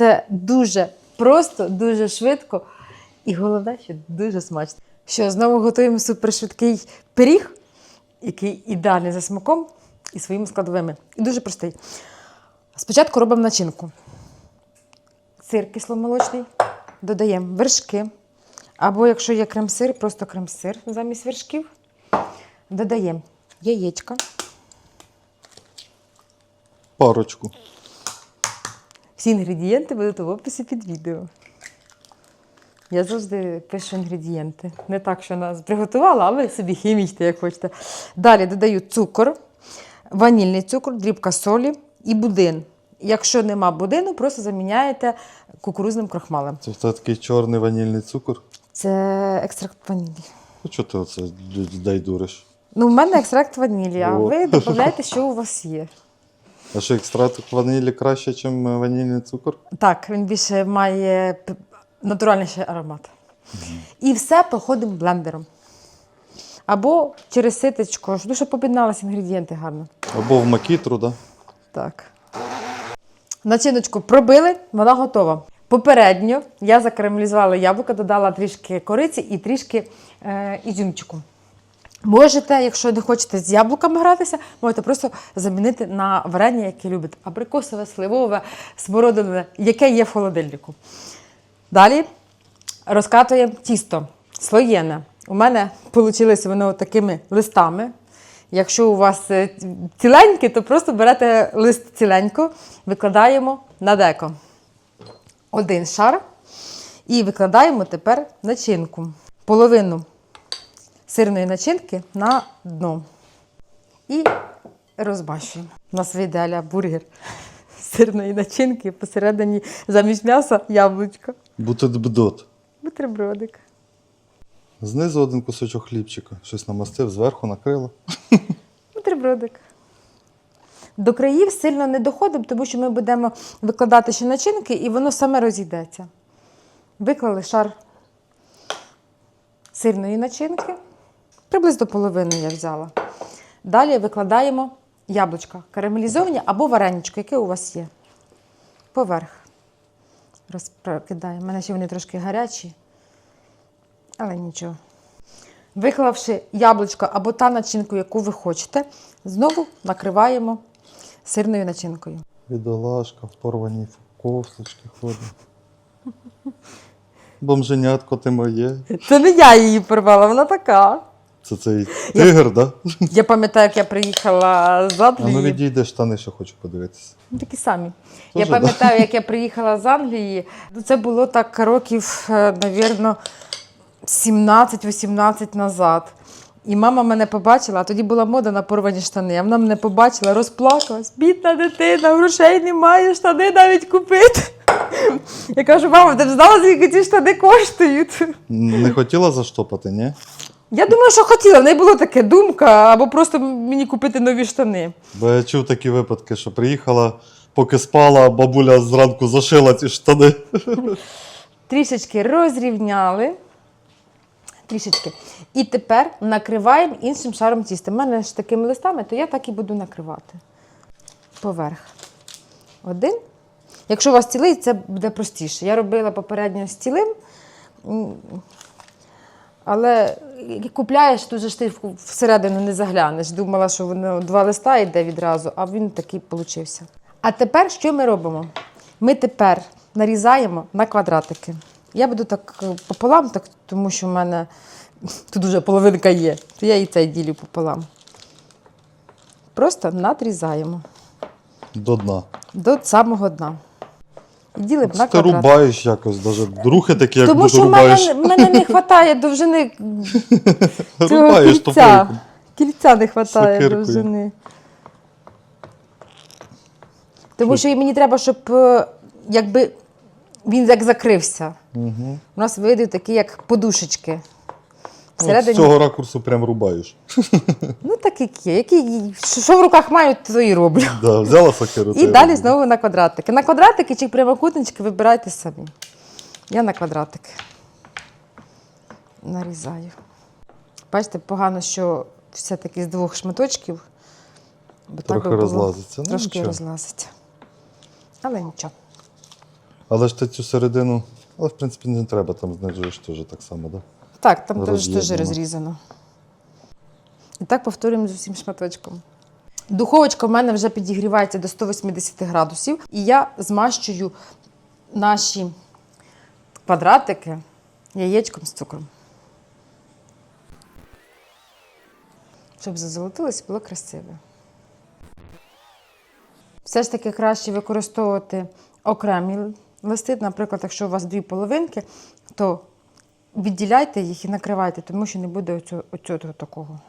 Це дуже просто, дуже швидко і головне, що дуже смачно. Що знову готуємо супершвидкий пиріг, який ідеальний за смаком і своїми складовими. І дуже простий. Спочатку робимо начинку. Сир кисломолочний, додаємо вершки. Або якщо є крем-сир, просто крем-сир замість вершків. Додаємо яєчка. Парочку. Всі інгредієнти будуть в описі під відео. Я завжди пишу інгредієнти. Не так, що нас приготувала, а ви собі хімічте, як хочете. Далі додаю цукор, ванільний цукор, дрібка солі і будин. Якщо нема будину, просто заміняєте кукурузним крохмалем. Це такий чорний ванільний цукор. Це екстракт ванілі. Ну чого ти оце людей дуриш? Ну, в мене екстракт ванілі, а ви додаєте, що у вас є. А що екстракт ванілі краще, ніж ванільний цукор? Так, він більше має натуральніший аромат. І все проходимо блендером. Або через ситечко, щоб об'єдналися інгредієнти гарно. Або в макітру, да? Так. Начиночку пробили, вона готова. Попередньо я закарамелізувала яблука, додала трішки кориці і трішки е, ізюмчику. Можете, якщо не хочете з яблуками гратися, можете просто замінити на варення, яке любите. Абрикосове, сливове, смородинове, яке є в холодильнику. Далі розкатуємо тісто слоєне. У мене вийшло воно такими листами. Якщо у вас е, ціленьке, то просто берете лист ціленько, викладаємо на деко. Один шар. І викладаємо тепер начинку. Половину сирної начинки на дно. І розмащуємо. У нас вийде аля бургер сирної начинки, посередині замість м'яса яблучко. Бутет-бдот. Бутербродик. Знизу один кусочок хлібчика. Щось намастив, зверху накрило. Бутербродик. До країв сильно не доходимо, тому що ми будемо викладати ще начинки, і воно саме розійдеться. Виклали шар сирної начинки. Приблизно половину я взяла. Далі викладаємо яблучка карамелізовані або вареничко, яке у вас є. Поверх. Розкидаємо. У мене ще вони трошки гарячі, але нічого. Виклавши яблучко або та начинку, яку ви хочете, знову накриваємо сирною начинкою. Бідолашка в порваній кофточці ходить. Бомженятко ти моє. Це не я її порвала, вона така. Це цей тигр, да? Я пам'ятаю, як я приїхала з А ну Англії. відійде штани, що хочу подивитися. Ну, такі самі. Тоже, я пам'ятаю, як я приїхала з Англії. Ну, Це було так років, е, навірно, 17-18 назад. І мама мене побачила, а тоді була мода на порвані штани. А вона мене побачила, розплакалась. Бідна дитина, грошей немає, штани навіть купити. Я кажу, мама, ти б знала, скільки ці штани коштують? Не хотіла заштопати, ні? Я думаю, що хотіла, в неї була така думка, або просто мені купити нові штани. Бо я чув такі випадки, що приїхала, поки спала, бабуля зранку зашила ці штани. Трішечки розрівняли. Трішечки. І тепер накриваємо іншим шаром тіста. У мене ж такими листами, то я так і буду накривати. Поверх. Один. Якщо у вас цілий, це буде простіше. Я робила попередньо з цілим. Але купляєш, то ж ти всередину не заглянеш. Думала, що воно два листа йде відразу, а він такий получився. А тепер що ми робимо? Ми тепер нарізаємо на квадратики. Я буду так е, пополам, так, тому що в мене тут вже половинка є. То я і це ділю пополам. Просто надрізаємо До дна. до самого дна. І б на Ти квадрат. рубаєш якось, навіть рухи такі, як Тому будто що в рубаєш. мене, в мене не вистачає довжини цього Рубаєш кільця. топориком. Кільця не вистачає Сокиркою. довжини. Тому що мені треба, щоб е, якби він як закрився. Угу. У нас вийде такі, як подушечки. З цього ракурсу прям рубаєш. ну так як є. Які, що, в руках маю, то і роблю. Да, взяла сокиру. І далі знову на квадратики. На квадратики чи прямокутнички вибирайте самі. Я на квадратики нарізаю. Бачите, погано, що все-таки з двох шматочків. Бо Трохи би було- розлазиться. Ну, Трошки розлазиться. Але нічого. Але ж ти цю середину, але в принципі не треба, там знижуєш теж так само, так? Да? Так, там теж, теж розрізано. І так повторюємо з усім шматочком. Духовочка в мене вже підігрівається до 180 градусів, і я змащую наші квадратики яєчком з цукром. Щоб зазолотилось було красиве. Все ж таки краще використовувати окремі листи. Наприклад, якщо у вас дві половинки, то відділяйте їх і накривайте, тому що не буде оцього, оцього такого.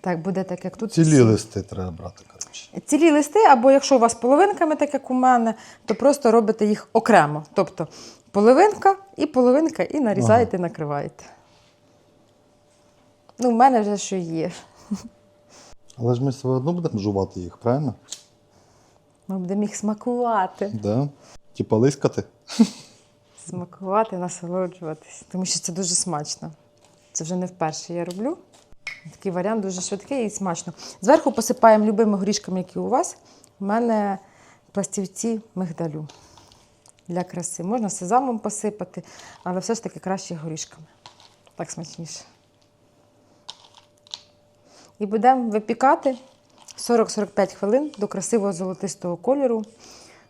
Так, буде так, як тут. Цілі листи треба брати, коротше. Цілі листи, або якщо у вас половинками, так як у мене, то просто робите їх окремо. Тобто половинка і половинка, і нарізаєте, накриваєте. Ну, в мене вже що є. Але ж ми все одно будемо жувати їх, правильно? Ми будемо їх смакувати. Да? Типа лискати. Смакувати, насолоджуватись, тому що це дуже смачно. Це вже не вперше я роблю. Такий варіант дуже швидкий і смачно. Зверху посипаємо любими горішками, які у вас. У мене пластівці мигдалю для краси. Можна сезамом посипати, але все ж таки краще горішками. Так смачніше. І будемо випікати 40-45 хвилин до красивого золотистого кольору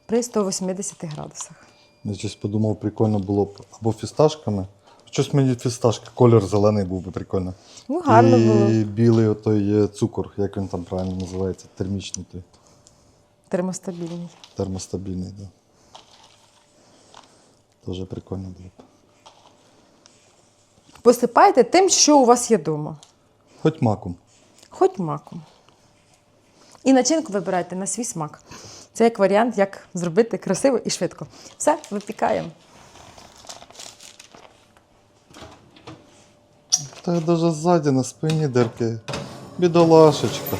при 180 градусах. Я щось подумав, прикольно було б або фісташками. Щось мені фісташки, колір зелений був би прикольно. Ну, гарно і було. білий отой е, цукор, як він там правильно називається, термічний той, Термостабільний. термостабільний, так. Да. Дуже прикольно було б. Посипайте тим, що у вас є вдома. Хоч маком. Хоч маком. І начинку вибирайте на свій смак. Це як варіант, як зробити красиво і швидко. Все, випікаємо. Та навіть ззаді на спині дирки. Бідолашечка.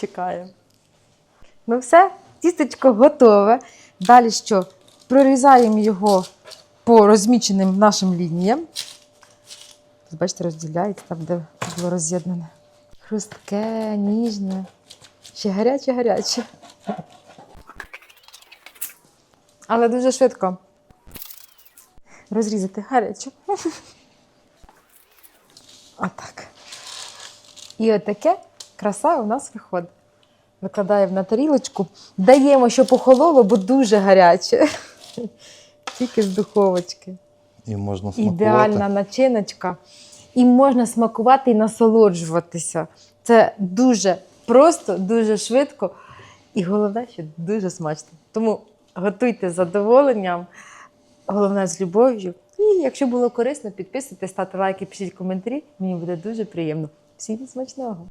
Чекаємо. Ну все, тістечко готове. Далі що? Прорізаємо його по розміченим нашим лініям. Бачите, розділяється там, де було роз'єднане. Хрустке, ніжне. Ще гаряче-гаряче. Але дуже швидко. Розрізати гаряче. Отак. І отаке краса у нас виходить. Викладаємо на тарілочку, даємо, щоб охололо, бо дуже гаряче. Тільки з духовочки. І можна смакувати. Ідеальна начиночка. І можна смакувати і насолоджуватися. Це дуже просто, дуже швидко. І головне, що дуже смачно. Тому готуйте з задоволенням, головне з любов'ю. І якщо було корисно, підписуйтесь, ставте лайки, пишіть коментарі. Мені буде дуже приємно. Всім смачного!